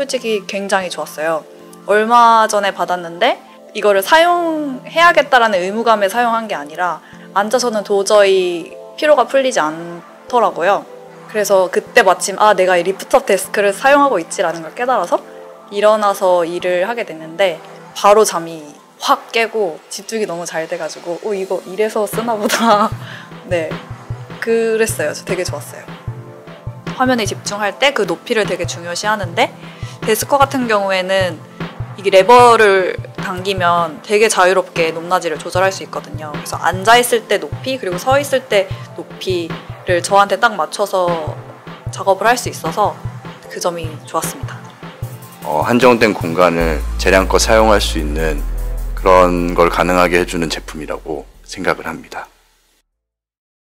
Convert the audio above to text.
솔직히 굉장히 좋았어요. 얼마 전에 받았는데 이거를 사용해야겠다라는 의무감에 사용한 게 아니라 앉아서는 도저히 피로가 풀리지 않더라고요. 그래서 그때 마침 아 내가 이 리프트업 데스크를 사용하고 있지라는 걸 깨달아서 일어나서 일을 하게 됐는데 바로 잠이 확 깨고 집중이 너무 잘 돼가지고 어 이거 이래서 쓰나 보다 네 그랬어요 저 되게 좋았어요 화면에 집중할 때 그 높이를 되게 중요시하는데 데스커 같은 경우에는 이게 레버를 당기면 되게 자유롭게 높낮이를 조절할 수 있거든요 그래서 앉아 있을 때 높이 그리고 서 있을 때 높이를 저한테 딱 맞춰서 작업을 할 수 있어서 그 점이 좋았습니다 어, 한정된 공간을 재량껏 사용할 수 있는 그런 걸 가능하게 해주는 제품이라고 생각을 합니다.